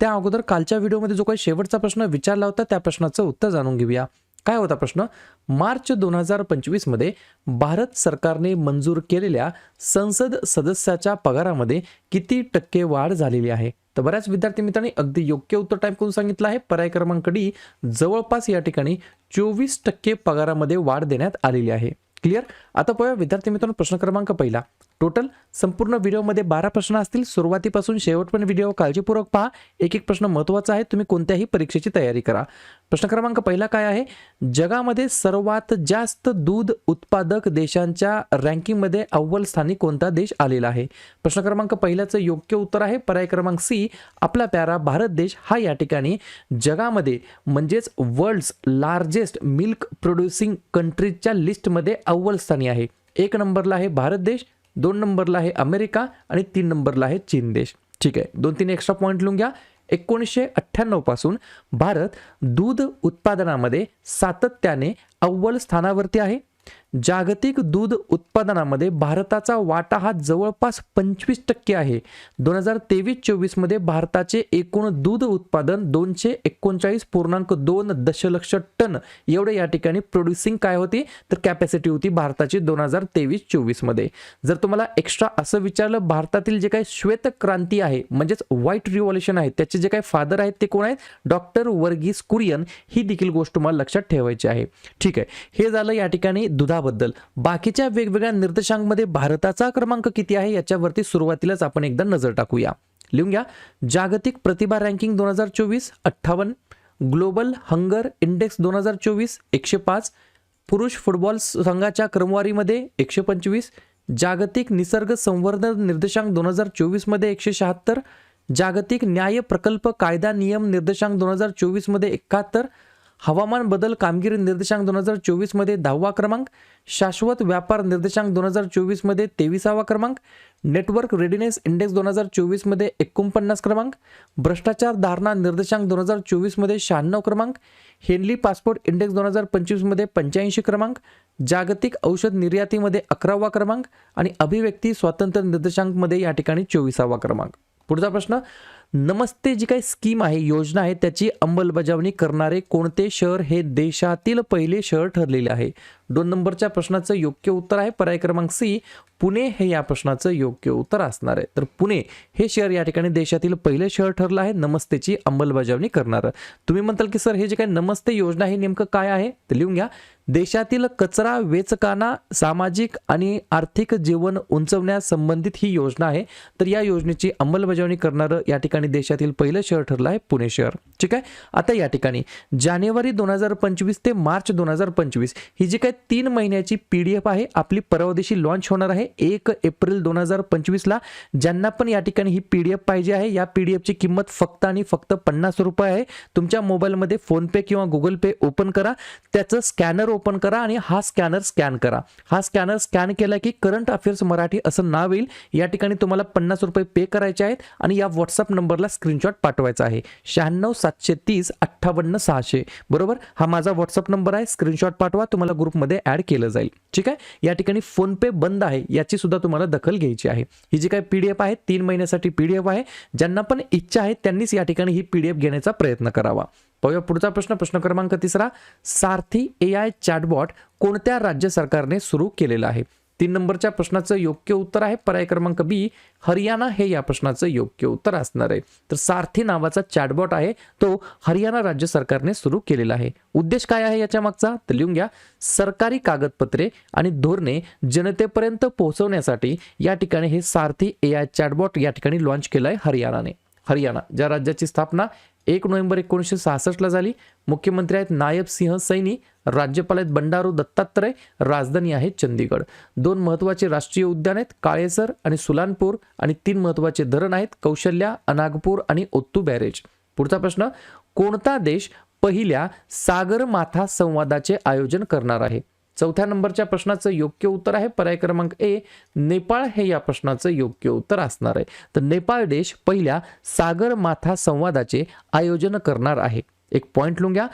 त्या अगोदर कालच्या व्हिडिओमध्ये जो काही शेवटचा प्रश्न विचारला होता त्या प्रश्नाचं उत्तर जाणून घेऊया. काय होता प्रश्न? मार्च दोन हजार पंचवीसमध्ये भारत सरकारने मंजूर केलेल्या संसद सदस्याच्या पगारामध्ये किती टक्के वाढ झालेली आहे? तर बऱ्याच विद्यार्थी मित्रांनी अगदी योग्य उत्तर टाईप करून सांगितलं आहे. पर्याय क्रमांक डी जवळपास या ठिकाणी चोवीस टक्के पगारामध्ये वाढ देण्यात आलेली आहे. क्लिअर आता पाहूया विद्यार्थी मित्रांनो प्रश्न क्रमांक पहिला. टोटल संपूर्ण व्हिडिओमध्ये बारा प्रश्न असतील. सुरुवातीपासून शेवटपर्यंत व्हिडिओ काळजीपूर्वक पहा. एक एक प्रश्न महत्त्वाचा आहे. तुम्ही कोणत्याही परीक्षेची तयारी करा. प्रश्न क्रमांक पहिला काय आहे? जगामध्ये सर्वात जास्त दूध उत्पादक देशांच्या रँकिंगमध्ये अव्वल स्थानी कोणता देश आलेला आहे? प्रश्न क्रमांक पहिल्याचं योग्य उत्तर आहे. पर्याय क्रमांक सी आपला प्यारा भारत देश. हा या ठिकाणी जगामध्ये म्हणजेच वर्ल्ड्स लार्जेस्ट मिल्क प्रोड्युसिंग कंट्रीजच्या लिस्टमध्ये अव्वल स्थानी आहे. एक नंबरला आहे भारत देश. दोन नंबरला आहे अमेरिका आणि तीन नंबरला आहे चीन देश. ठीक आहे. दोन तीन एक्स्ट्रा पॉईंट लिहून घ्या. एकोणीसशे अठ्ठ्याण्णवपासून भारत दूध उत्पादनामध्ये सातत्याने अव्वल स्थानावरती आहे. जागतिक दूध उत्पादनामध्ये भारताचा वाटा हा जवळपास पंचवीस टक्के आहे. दोन हजार तेवीस चोवीसमध्ये भारताचे एकूण दूध उत्पादन दोनशे एकोणचाळीस पूर्णांक दोन दशलक्ष टन. एवढे या ठिकाणी प्रोड्युसिंग काय होती? तर कॅपॅसिटी होती भारताची दोन हजार तेवीस चोवीसमध्ये. जर तुम्हाला एक्स्ट्रा असं विचारलं भारतातील जे काही श्वेत क्रांती आहे म्हणजेच व्हाईट रिव्हॉल्युशन आहे त्याचे जे काही फादर आहेत ते कोण आहेत? डॉक्टर वर्गीस कुरियन. ही देखील गोष्ट तुम्हाला लक्षात ठेवायची आहे. ठीक आहे. हे झालं या ठिकाणी दुधा दुधाबद्दल बाकीच्या वेगवेगळ्या निर्देशांमध्ये भारताचा क्रमांक किती आहे याच्यावरती सुरुवातीलाच आपण एकदा नजर टाकूया. लिहून घ्या. जागतिक प्रतिभा रँकिंग दोन हजार चोवीस अठ्ठावन्न. ग्लोबल हंगर इंडेक्स दोन हजार चोवीस एकशे पाच. पुरुष फुटबॉल संघाच्या क्रमवारीमध्ये एकशे पंचवीस. जागतिक निसर्ग संवर्धन निर्देशांक दोन हजार चोवीसमध्ये एकशे शहात्तर. जागतिक न्याय प्रकल्प कायदा नियम निर्देशांक दोन हजार चोवीसमध्ये एकाहत्तर. हवामान बदल कामगिरी निर्देशांक दोन हजार चोवीसमध्ये दहावा क्रमांक शाश्वत व्यापार निर्देशांक दोन हजार चोवीसमध्ये तेविसावा क्रमांक नेटवर्क रेडिनेस इंडेक्स दोन हजार चोवीसमध्ये एकोणपन्नास क्रमांक भ्रष्टाचार धारणा निर्देशांक दोन हजार चोवीसमध्ये शहाण्णव क्रमांक हेनली पासपोर्ट इंडेक्स दोन हजार पंचवीसमध्ये पंच्याऐंशी क्रमांक जागतिक औषध निर्यातीमध्ये अकरावा क्रमांक आणि अभिव्यक्ती स्वातंत्र्य निर्देशांकमध्ये या ठिकाणी चोवीसावा क्रमांक. पुढचा प्रश्न नमस्ते जी काही स्कीम आहे योजना आहे त्याची अंमलबजावणी करणारे कोणते शहर हे देशातील पहिले शहर ठरलेले आहे? दोन नंबरच्या प्रश्नाचं योग्य उत्तर आहे. पर्याय क्रमांक सी पुणे हे या प्रश्नाचं योग्य उत्तर असणार आहे. तर पुणे हे शहर या ठिकाणी देशातील पहिले शहर ठरलं आहे. नमस्तेची अंमलबजावणी करणारं. तुम्ही म्हणताल की सर हे जे काही नमस्ते योजना हे नेमकं काय आहे? तर लिहून घ्या. देशातील कचरा वेचकांना सामाजिक आणि आर्थिक जीवन उंचवण्यास संबंधित ही योजना आहे. तर या योजनेची अंमलबजावणी करणारं या ठिकाणी देशातील पहिलं शहर ठरलं आहे. पुणे शहर. ठीक आहे? आता या ठिकाणी जानेवारी दोन हजार पंचवीस ते मार्च दोन हजार पंचवीस ही जी काही तीन महिन्याची पी डी एफ आहे. आपली परवा दिवशी लॉन्च होणार आहे. एक एप्रिल दोन हजार पंचवीसला. ज्यांना पण या ठिकाणी ही पी डी एफ पाहिजे आहे या पी डी एफची किंमत फक्त आणि फक्त पन्नास रुपये आहे. तुमच्या मोबाईलमध्ये फोनपे किंवा गुगल पे ओपन करा. त्याचं स्कॅनर ओपन करा आणि हा स्कॅनर स्कॅन करा. हा स्कॅनर स्कॅन केला की करंट अफेअर्स मराठी असं नाव येईल. या ठिकाणी तुम्हाला पन्नास रुपये पे करायचे आहेत आणि या व्हॉट्सअप नंबरला स्क्रीनशॉट पाठवायचा आहे. शहाण्णव सातशे तीस अठ्ठावन्न सहाशे. बरोबर? हा माझा व्हॉट्सअप नंबर आहे. स्क्रीनशॉट पाठवा. तुम्हाला ग्रुपमध्ये ॲड केलं जाईल. ठीक आहे? या ठिकाणी फोनपे बंद आहे याची सुद्धा तुम्हाला दखल घ्यायची आहे. ही जी काय पी डी एफ आहे तीन महिन्यासाठी पी डी एफ आहे. ज्यांना पण इच्छा आहे त्यांनीच या ठिकाणी ही पी डी एफ घेण्याचा प्रयत्न करावा. पाहूया पुढचा प्रश्न प्रश्न क्रमांक तिसरा. सारथी ए आय चॅटबॉट कोणत्या राज्य सरकारने सुरू केलेला आहे? तीन नंबरच्या प्रश्नाचं योग्य उत्तर आहे. पर्याय क्रमांक बी हरियाणा हे या प्रश्नाचं योग्य उत्तर असणार आहे. तर सारथी नावाचा चॅटबॉट आहे. तो हरियाणा राज्य सरकारने सुरू केलेला आहे. उद्देश काय आहे याच्या मागचा? तर लिहून घ्या. सरकारी कागदपत्रे आणि धोरणे जनतेपर्यंत पोहोचवण्यासाठी या ठिकाणी हे सारथी ए आय चॅटबॉट या ठिकाणी लॉन्च केलं आहे हरियाणाने. हरियाणा ज्या राज्याची स्थापना एक नोव्हेंबर एकोणीसशे सहासष्टला झाली मुख्यमंत्री आहेत नायब सिंह सैनी राज्यपाल आहेत बंडारू दत्तात्रय राजधानी आहे चंदीगड दोन महत्त्वाचे राष्ट्रीय उद्यान आहेत काळेसर आणि सुलानपूर आणि तीन महत्त्वाचे धरण आहेत कौशल्या अनागपूर आणि ओत्तू बॅरेज. पुढचा प्रश्न कोणता देश पहिल्या सागरमाथा संवादाचे आयोजन करणार आहे? चौथ्या नंबरच्या प्रश्नाचं योग्य उत्तर आहे. पर्याय क्रमांक ए नेपाळ हे या प्रश्नाचं योग्य उत्तर असणार आहे. तर नेपाळ देश पहिल्या सागरमाथा संवादाचे आयोजन करणार आहे. एक पॉईंट लिहून घ्या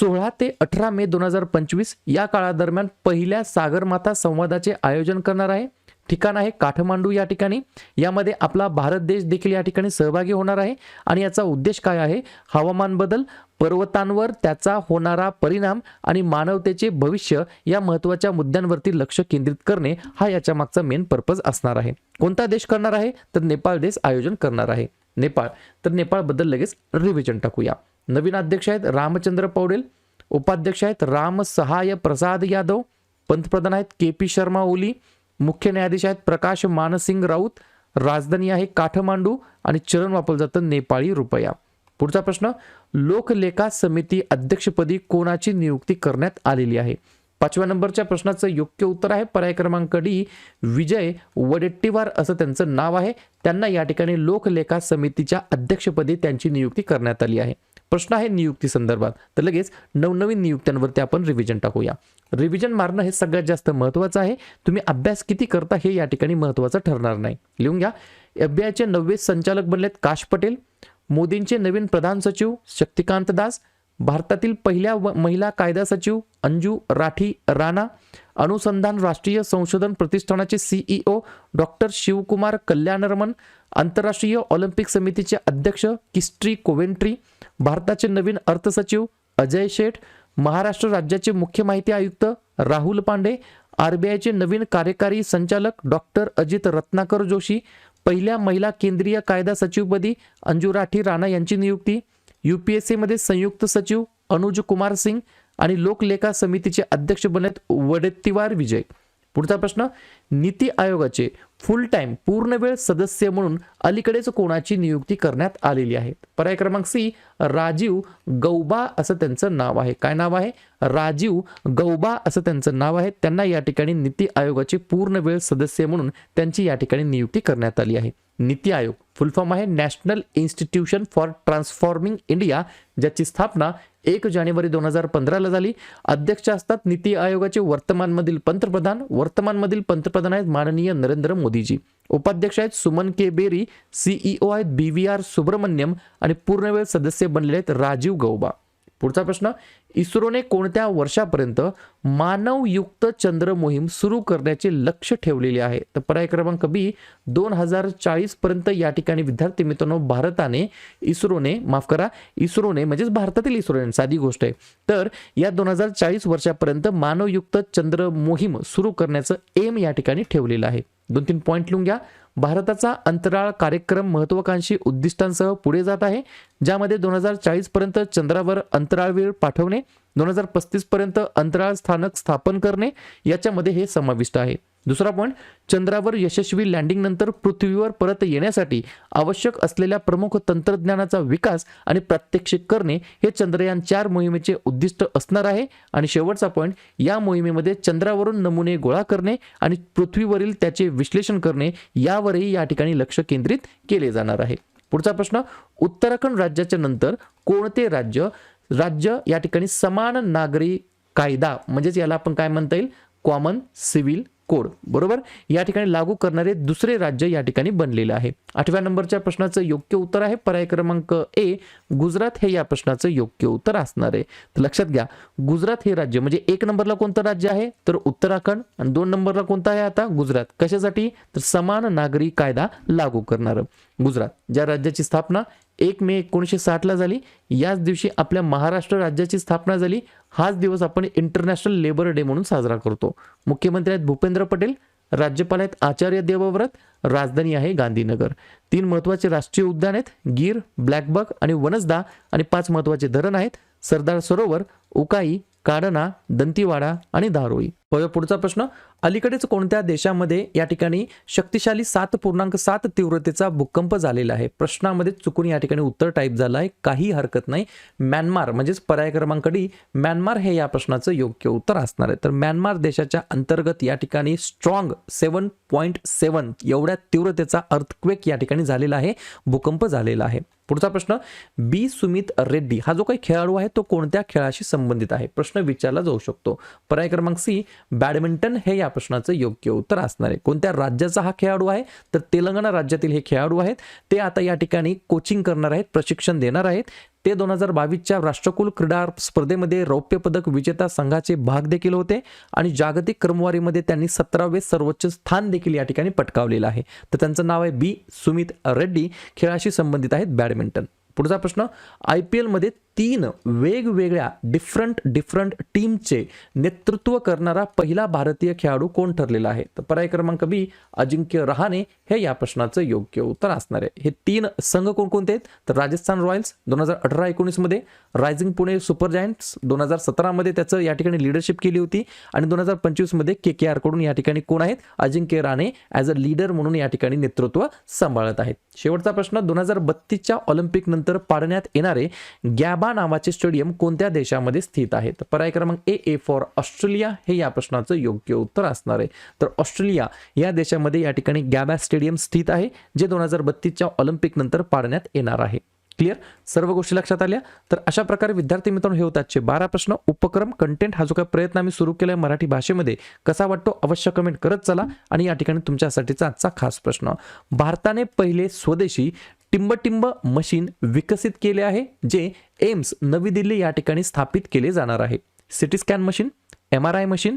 सोळा ते अठरा मे दोन हजार पंचवीस या काळादरम्यान पहिल्या सागरमाथा संवादाचे आयोजन करणार आहे. ठिकाण आहे काठमांडू या ठिकाणी. यामध्ये आपला भारत देश देखील या ठिकाणी सहभागी होणार आहे. आणि याचा उद्देश काय आहे? हवामान बदल पर्वतांवर त्याचा होणारा परिणाम आणि मानवतेचे भविष्य या महत्त्वाच्या मुद्द्यांवरती लक्ष केंद्रित करणे हा याच्या मागचा मेन पर्पज असणार आहे. कोणता देश करणार आहे? तर नेपाळ देश आयोजन करणार आहे. नेपाळ. तर नेपाळबद्दल लगेच रिव्हिजन टाकूया. नवीन अध्यक्ष आहेत रामचंद्र पौडेल उपाध्यक्ष आहेत राम सहाय प्रसाद यादव पंतप्रधान आहेत के पी शर्मा ओली मुख्य न्यायाधीश आहेत प्रकाश मानसिंग राऊत राजधानी आहे काठमांडू आणि चरण वापरलं जातं नेपाळी रुपया. पुढचा प्रश्न लोकलेखा समिती अध्यक्षपदी कोणाची नियुक्ती करण्यात आलेली आहे? पाचव्या नंबरच्या प्रश्नाचं योग्य उत्तर आहे. पर्याय क्रमांक डी विजय वडेट्टीवार असं त्यांचं नाव आहे. त्यांना या ठिकाणी लोकलेखा समितीच्या अध्यक्षपदी त्यांची नियुक्ती करण्यात आली आहे. प्रश्न आहे नियुक्ती संदर्भात. तर लगेच नवनवीन नियुक्त्यांवरती आपण रिव्हिजन टाकूया. रिव्हिजन मारणं हे सगळ्यात जास्त महत्त्वाचं आहे. तुम्ही अभ्यास किती करता हे या ठिकाणी महत्त्वाचं ठरणार नाही. लिहून घ्या. एफबीआयचे नववे संचालक बनलेत काश पटेल. मोदींचे नवीन प्रधान सचिव शक्तिकांत दास. भारतातील पहिल्या महिला कायदा सचिव अंजू राठी राणा. अनुसंधान राष्ट्रीय संशोधन प्रतिष्ठानाचे सीईओ डॉक्टर शिवकुमार कल्याणरमन आंतरराष्ट्रीय ऑलिम्पिक समितीचे अध्यक्ष किस्ट्री कोवेंट्री भारताचे नवीन अर्थसचिव अजय शेठ महाराष्ट्र राज्याचे मुख्य माहिती आयुक्त राहुल पांडे आरबीआयचे नवीन कार्यकारी संचालक डॉक्टर अजित रत्नाकर जोशी पहिल्या महिला केंद्रीय कायदा सचिवपदी अंजू राठी राणा यांची नियुक्ती यू पी एस सीमध्ये संयुक्त सचिव अनुज कुमार सिंग आणि लोकलेखा समितीचे अध्यक्ष बनलेत वडेत्तीवार विजय. पुढचा प्रश्न नीती आयोगाचे फुल टाइम पूर्णवेळ सदस्य म्हणून अलीकडेच कोणाची नियुक्ती करण्यात आलेली आहे. पर्याय क्रमांक सी राजीव गौबा असं त्यांचं नाव आहे. काय नाव आहे? राजीव गौबा असं त्यांचं नाव आहे. त्यांना या ठिकाणी नीती आयोगाचे पूर्णवेळ सदस्य म्हणून त्यांची या ठिकाणी नियुक्ती करण्यात आली आहे. नीती आयोग फुल फॉर्म आहे national institution for transforming India ज्याची स्थापना एक जानेवारी दोन हजार पंधराला झाली. अध्यक्ष असतात नीती आयोगाचे वर्तमानमधील पंतप्रधान. वर्तमानमधील पंतप्रधान आहेत माननीय नरेंद्र मोदी. मोदीजी. उपाध्यक्ष आहेत सुमन के बेरी सीईओ आहेत बी व्ही आर सुब्रमण्यम आणि पूर्णवेळ सदस्य बनलेले आहेत राजीव गौबा. पुढचा प्रश्न इस्रोने कोणत्या वर्षापर्यंत मानवयुक्त चंद्र मोहीम सुरू करण्याचे लक्ष ठेवलेले आहे? तर पर्याय क्रमांक बी दोन हजार चाळीस पर्यंत या ठिकाणी विद्यार्थी मित्रांनो भारताने इस्रोने माफ करा इस्रोने म्हणजेच भारतातील इस्रोने साधी गोष्ट आहे. तर या दोन हजार चाळीस वर्षापर्यंत मानवयुक्त चंद्र मोहीम सुरू करण्याचं एम या ठिकाणी ठेवलेलं आहे. दोन तीन पॉईंट लिहून घ्या. भारताचा अंतराळ कार्यक्रम महत्वाकांक्षी उद्दिष्टांसह पुढे जात आहे ज्यामध्ये दोन हजार चाळीस पर्यंत चंद्रावर अंतराळवीर पाठवणे दोन हजार पस्तीस पर्यंत अंतराळ स्थानक स्थापन करणे याच्यामध्ये हे समाविष्ट आहे. दुसरा पॉईंट चंद्रावर यशस्वी लँडिंग नंतर पृथ्वीवर परत येण्यासाठी आवश्यक असलेल्या प्रमुख तंत्रज्ञानाचा विकास आणि प्रात्यक्षिक करणे हे चंद्रयान चार मोहिमेचे उद्दिष्ट असणार आहे. आणि शेवटचा पॉईंट या मोहिमेमध्ये चंद्रावरून नमुने गोळा करणे आणि पृथ्वीवरील त्याचे विश्लेषण करणे यावरही या ठिकाणी लक्ष केंद्रित केले जाणार आहे. पुढचा प्रश्न उत्तराखंड राज्याच्या नंतर कोणते राज्य राज्य या ठिकाणी समान नागरी कायदा म्हणजेच याला आपण काय म्हणता येईल? कॉमन सिव्हिल कोड बरोबर? या ठिकाणी लागू करणारे दुसरे राज्य या ठिकाणी बनलेले आहे. आठव्या नंबरच्या प्रश्नाचं योग्य उत्तर आहे. पर्याय क्रमांक ए गुजरात हे या प्रश्नाचं योग्य उत्तर असणार आहे. तर लक्षात घ्या गुजरात हे राज्य म्हणजे एक नंबरला कोणतं राज्य आहे? तर उत्तराखंड आणि दोन नंबरला कोणतं आहे आता? गुजरात. कशासाठी? तर समान नागरी कायदा लागू करणारं. गुजरात ज्या राज्याची स्थापना एक मे एकोणीसशे साठला झाली याच दिवशी आपल्या महाराष्ट्र राज्याची स्थापना झाली हाच दिवस आपण इंटरनॅशनल लेबर डे म्हणून साजरा करतो. मुख्यमंत्री आहेत भूपेंद्र पटेल राज्यपाल आहेत आचार्य देवव्रत राजधानी आहे गांधीनगर. तीन महत्त्वाचे राष्ट्रीय उद्यान आहेत गीर ब्लॅकबक आणि वनसदा आणि पाच महत्त्वाचे धरण आहेत सरदार सरोवर उकाई काडना दंतीवाडा आणि धारोई. पुढचा प्रश्न अलीकडेच कोणत्या देशामध्ये या ठिकाणी शक्तिशाली सात पूर्णांक सात तीव्रतेचा भूकंप झालेला आहे? प्रश्नामध्ये चुकून या ठिकाणी उत्तर टाईप झालं आहे काही हरकत नाही. म्यानमार म्हणजेच पर्याय क्रमांक डी म्यानमार हे या प्रश्नाचं योग्य उत्तर असणार आहे. तर म्यानमार देशाच्या अंतर्गत या ठिकाणी स्ट्रॉंग सेवन पॉईंट सेवन एवढ्या तीव्रतेचा अर्थक्वेक या ठिकाणी झालेला आहे. भूकंप झालेला आहे. पुढचा प्रश्न बी सुमित रेड्डी हा जो काही खेळाडू आहे तो कोणत्या खेळाशी संबंधित आहे? प्रश्न विचारला जाऊ शकतो. पर्याय क्रमांक सी बॅडमिंटन हे या प्रश्नाचं योग्य उत्तर असणार आहे. कोणत्या राज्याचा हा खेळाडू आहे? तर तेलंगणा राज्यातील हे खेळाडू आहेत. ते आता या ठिकाणी कोचिंग करणार आहेत प्रशिक्षण देणार आहेत. ते दोन हजार बावीसच्या राष्ट्रकुल क्रीडा स्पर्धेमध्ये रौप्य पदक विजेता संघाचे भाग देखील होते आणि जागतिक क्रमवारीमध्ये त्यांनी सतरावे सर्वोच्च स्थान देखील या ठिकाणी पटकावलेलं आहे. तर त्यांचं नाव आहे बी. सुमित रेड्डी. खेळाशी संबंधित आहेत बॅडमिंटन. पुढचा प्रश्न आय पी एलमध्ये तीन वेगवेगळ्या डिफरंट डिफरंट टीमचे नेतृत्व करणारा पहिला भारतीय खेळाडू कोण ठरलेला आहे? तर पर्याय क्रमांक बी अजिंक्य रहाणे हे या प्रश्नाचं योग्य उत्तर असणार आहे. हे तीन संघ कोणकोणते आहेत? तर राजस्थान रॉयल्स दोन हजार अठरा एकोणीसमध्ये रायझिंग पुणे सुपर जायंट्स दोन हजार सतरामध्ये त्याचं या ठिकाणी लिडरशिप केली होती आणि दोन हजार पंचवीसमध्ये के के आरकडून या ठिकाणी कोण आहेत? Ajinkya Rane as a leader म्हणून या ठिकाणी नेतृत्व सांभाळत आहेत. शेवटचा प्रश्न दोन हजार बत्तीसच्या ऑलिम्पिक नंतर पाडण्यात येणारे गॅबा नावाचे स्टेडियम कोणत्या देशामध्ये स्थित आहे तर पर्याय क्रमांक ए ए फॉर ऑस्ट्रेलिया. हे या प्रश्नाचं योग्य उत्तर असणार आहे. तर ऑस्ट्रेलिया या देशामध्ये या ठिकाणी गॅबा स्टेडियम स्थित आहे जे दोन हजार बत्तीसच्या ऑलिम्पिक नंतर पाडण्यात येणार आहे. क्लिअर? सर्व गोष्टी लक्षात आल्या? तर अशा प्रकारे विद्यार्थी मित्रांनो हे होतातचे आजचे बारा प्रश्न. उपक्रम कंटेंट हा जो काही प्रयत्न आम्ही सुरू केला आहे मराठी भाषेमध्ये कसा वाटतो अवश्य कमेंट करत चला. आणि या ठिकाणी तुमच्यासाठीचा आजचा खास प्रश्न. भारताने पहिले स्वदेशी टिंबटिंब मशीन विकसित केले आहे जे एम्स नवी दिल्ली या ठिकाणी स्थापित केले जाणार आहे. CT scan machine M R I machine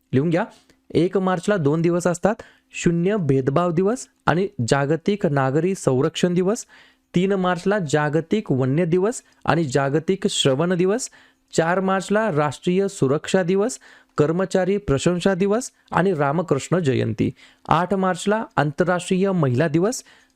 लिहून घ्या. एक मार्चला दोन दिवस असतात. शून्य भेदभाव दिवस आणि जागतिक नागरी संरक्षण दिवस. तीन मार्चला जागतिक वन्य दिवस आणि जागतिक श्रवण दिवस. चार मार्चला राष्ट्रीय सुरक्षा दिवस कर्मचारी प्रशंसा दिवस आणि रामकृष्ण जयंती. आठ मार्चला आंतरराष्ट्रीय महिला दिवस